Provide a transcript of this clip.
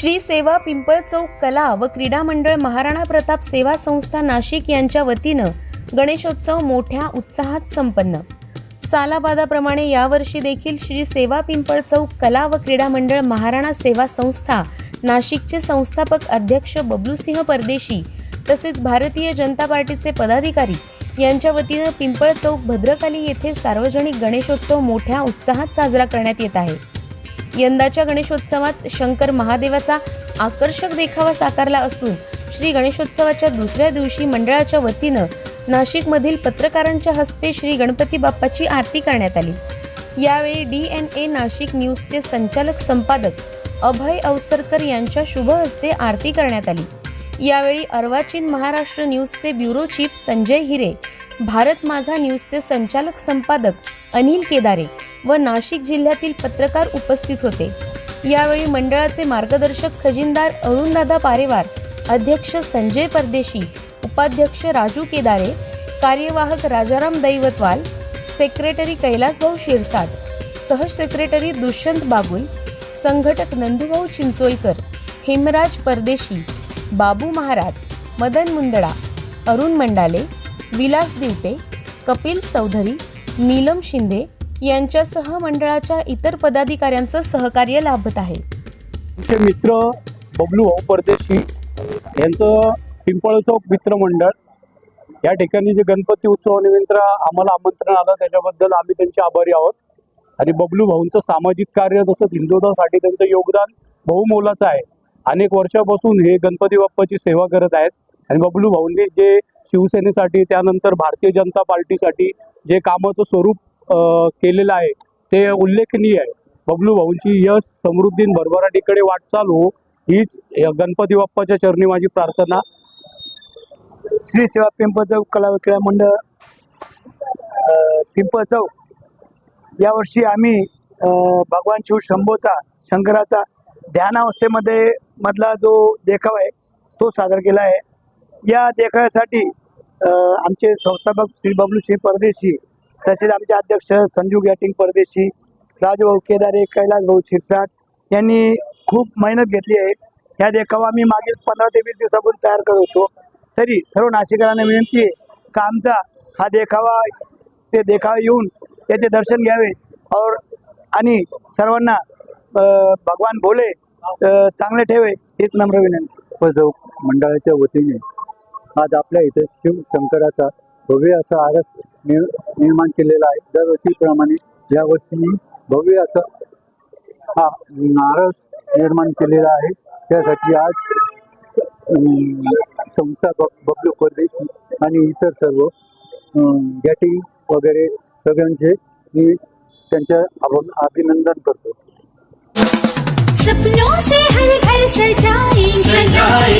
श्री सेवा पिंपळ चौक कला व क्रीडा मंडळ महाराणा प्रताप सेवा संस्था नाशिक यांच्या वतीनं गणेशोत्सव मोठ्या उत्साहात संपन्न. सालाबादाप्रमाणे यावर्षी देखील श्री सेवा पिंपळ चौक कला व क्रीडा मंडळ महाराणा सेवा संस्था नाशिकचे संस्थापक अध्यक्ष बबलूसिंह परदेशी तसेच भारतीय जनता पार्टीचे पदाधिकारी यांच्या वतीनं पिंपळ चौक भद्रकाली येथे सार्वजनिक गणेशोत्सव मोठ्या उत्साहात साजरा करण्यात येत आहे. यंदाच्या गणेशोत्सवात शंकर महादेवाचा आकर्षक देखावा साकारला असून श्री गणेशोत्सवाच्या दुसऱ्या दिवशी मंडळाच्या वतीनं नाशिकमधील पत्रकारांच्या हस्ते श्री गणपती बाप्पाची आरती करण्यात आली. यावेळी डी एन ए नाशिक न्यूजचे संचालक संपादक अभय अवसरकर यांच्या शुभ हस्ते आरती करण्यात आली. यावेळी अर्वाचीन महाराष्ट्र न्यूजचे ब्युरो चीफ संजय हिरे भारत माझा न्यूजचे संचालक संपादक अनिल केदारे व नाशिक जिल्ह्यातील पत्रकार उपस्थित होते. यावेळी मंडळाचे मार्गदर्शक खजिनदार अरुणदादा पारेवार अध्यक्ष संजय परदेशी उपाध्यक्ष राजू केदारे कार्यवाहक राजाराम दैवतवाल सेक्रेटरी कैलासभाऊ शिरसाट सह सेक्रेटरी दुष्यंत बागुल संघटक नंदुभाऊ चिंचोलकर हेमराज परदेशी बाबू महाराज मदन मुंदडा अरुण मंडाले विलास दिवटे कपिल चौधरी नीलम शिंदे यांच्यासह मंडळाच्या इतर पदाधिकाऱ्यांचं सहकार्य लाभत आहे. आमचे मित्र बबलू भाऊ परदेशी यांचं पिंपळ चौक मित्रमंडळ या ठिकाणी जे गणपती उत्सवानिमित्त आम्हाला आमंत्रण आलं त्याच्याबद्दल आम्ही त्यांचे आभारी आहोत. आणि बबलू भाऊंचं सामाजिक कार्य तसंच हिंदुत्वासाठी त्यांचं योगदान बहुमोलाचं आहे. अनेक वर्षापासून हे गणपती बाप्पाची सेवा करत आहेत. आणि बबलू भाऊंनी जे शिवसेनेसाठी त्यानंतर भारतीय जनता पार्टीसाठी जे कामाचं स्वरूप केलेलं आहे ते उल्लेखनीय आहे. बबलू भाऊंची यश समृद्धीन भरभराटीकडे वाटचाल हो हीच गणपती बाप्पाच्या चरणी माझी प्रार्थना. श्री सेवा पिंपळ चौक कला क्रीडा मंडळ पिंपळ चौक. यावर्षी आम्ही भगवान शिव शंभोचा शंकराचा ध्यानावस्थेमध्ये मधला जो देखावा आहे तो सादर केला आहे. या देखाव्यासाठी आमचे संस्थापक श्री बबलू परदेशी तसेच आमचे अध्यक्ष संजू गॅटिंग परदेशी राजभाऊ केदारे कैलास भाऊ शिरसाट यांनी खूप मेहनत घेतली आहे. ह्या देखावा आम्ही मागील पंधरा ते वीस दिवसापूर्वी तयार करत होतो. तरी सर्व नाशिकरांना विनंती आहे का आमचा हा देखावा ते देखावा येऊन त्याचे दर्शन घ्यावे. और आणि सर्वांना भगवान भोले चांगले ठेवे हीच नम्र विनंती. चौक मंडळाच्या वतीने आज आपल्या इथे शिवशंकराचा भव्य असा आरस निर्माण केलेला आहे. दरवर्षीप्रमाणे यावर्षी भव्य असा हा आरस निर्माण केलेला आहे. त्यासाठी आज संस्था बबलू परदेशी आणि इतर सर्व गॅटिंग वगैरे सगळ्यांचे मी त्यांच्या अभ- अभिनंदन करतो. सपनों से हर घर सजाएंगे सजाएंगे